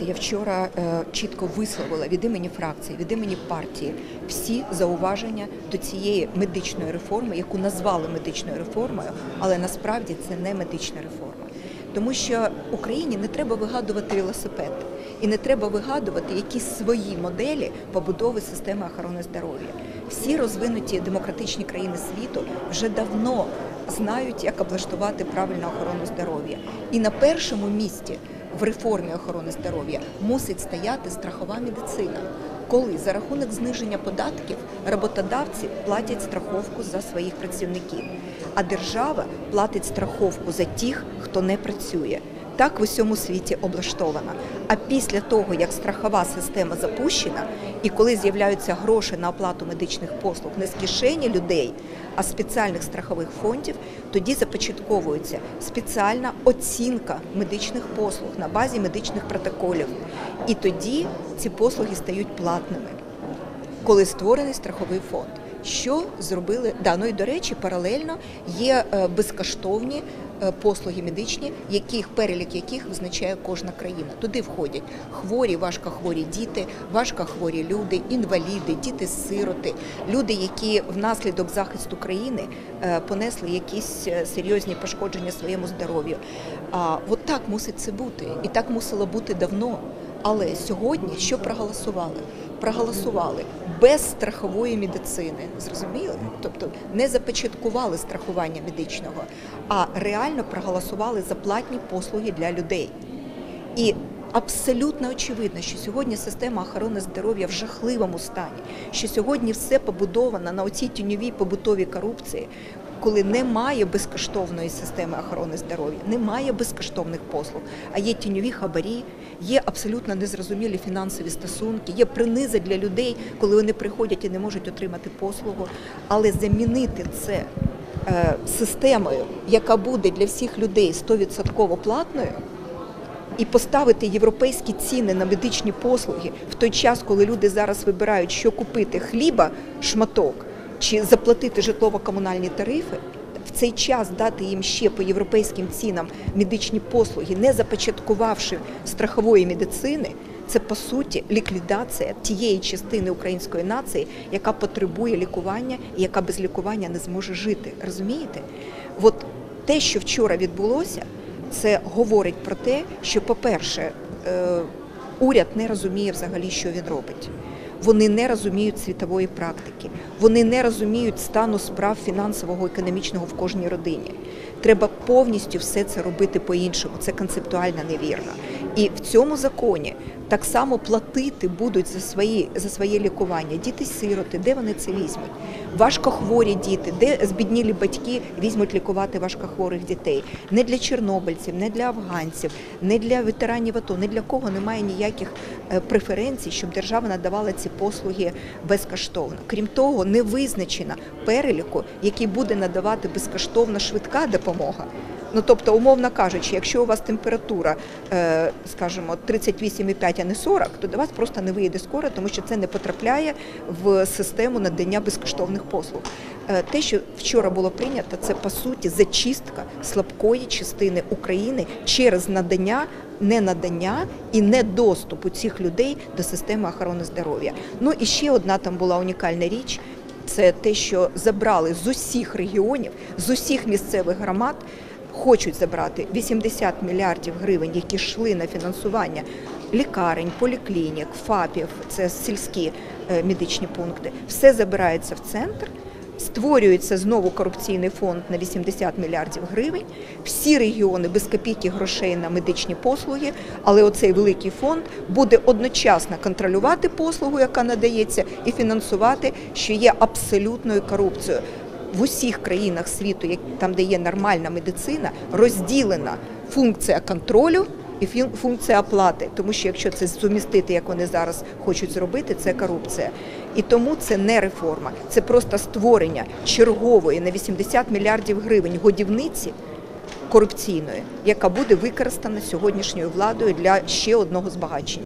Я вчора е, чітко висловила від імені фракції, від імені партії всі зауваження до цієї медичної реформи, яку назвали медичною реформою, але насправді це не медична реформа. Тому що Україні не треба вигадувати велосипед і не треба вигадувати якісь свої моделі побудови системи охорони здоров'я. Всі розвинуті демократичні країни світу вже давно знають, як облаштувати правильну охорону здоров'я. І на першому місці в реформі охорони здоров'я мусить стояти страхова медицина. Коли за рахунок зниження податків роботодавці платять страховку за своїх працівників, а держава платить страховку за тих, хто не працює. Так в усьому світі облаштована. А після того, як страхова система запущена, і коли з'являються гроші на оплату медичних послуг не з кишені людей, а з спеціальних страхових фондів, тоді започатковується спеціальна оцінка медичних послуг на базі медичних протоколів. І тоді ці послуги стають платними, коли створений страховий фонд. Що зробили да, ну і до речі, паралельно є е, безкоштовні е, послуги медичні, яких перелік яких визначає кожна країна. Туди входять хворі, важкохворі діти, важкохворі люди, інваліди, діти-сироти, люди, які внаслідок захисту країни е, понесли якісь серйозні пошкодження своєму здоров'ю. А от так мусить це бути, і так мусило бути давно. Але сьогодні що проголосували? Проголосували без страхової медицини. Зрозуміли? Тобто не започаткували страхування медичного, а реально проголосували за платні послуги для людей. І абсолютно очевидно, що сьогодні система охорони здоров'я в жахливому стані, що сьогодні все побудовано на оцій тіньовій побутовій корупції, коли немає безкоштовної системи охорони здоров'я, немає безкоштовних послуг, а є тіньові хабарі, є абсолютно незрозумілі фінансові стосунки, є приниза для людей, коли вони приходять і не можуть отримати послугу. Але замінити це е, системою, яка буде для всіх людей 100% платною. І поставити європейські ціни на медичні послуги в той час, коли люди зараз вибирають, що купити хліба, шматок чи заплатити житлово-комунальні тарифи, в цей час дати їм ще по європейським цінам медичні послуги, не започаткувавши страхової медицини, це по суті ліквідація тієї частини української нації, яка потребує лікування і яка без лікування не зможе жити. Розумієте? От те, що вчора відбулося. Це говорить про те, що, по-перше, е, уряд не розуміє взагалі, що він робить. Вони не розуміють світової практики, вони не розуміють стану справ фінансового економічного в кожній родині. Треба повністю все це робити по-іншому. Це концептуально невірно. І в цьому законі так само платити будуть за свої за своє лікування. Діти-сироти, де вони це візьмуть? Важкохворі діти, де збіднілі батьки візьмуть лікувати важкохворих дітей. Не для чорнобильців, не для афганців, не для ветеранів АТО, не для кого немає ніяких е, преференцій, щоб держава надавала ці послуги безкоштовно. Крім того, не визначена переліку, який буде надавати безкоштовно швидка допомога. Ну тобто, умовно кажучи, якщо у вас температура, е, скажімо, 38,5, не 40, то до вас просто не виїде скоро, тому що це не потрапляє в систему надання безкоштовних послуг. Е, Те, що вчора було прийнято, це по суті зачистка слабкої частини України через надання. Не надання і не доступу цих людей до системи охорони здоров'я. Ну і ще одна там була унікальна річ. Це те, що забрали з усіх регіонів, з усіх місцевих громад хочуть забрати 80 мільярдів гривень, які йшли на фінансування лікарень, поліклінік, ФАПів, це сільські е, медичні пункти. Все забирається в центр. Створюється знову корупційний фонд на 80 мільярдів гривень. Всі регіони без копійки грошей на медичні послуги, але оцей великий фонд буде одночасно контролювати послугу, яка надається, і фінансувати, що є абсолютною корупцією. В усіх країнах світу, там, де є нормальна медицина, розділена функція контролю і функція оплати. Тому що якщо це сумістити, як вони зараз хочуть зробити, це корупція. І тому це не реформа, це просто створення чергової на 80 мільярдів гривень годівниці корупційної, яка буде використана сьогоднішньою владою для ще одного збагачення.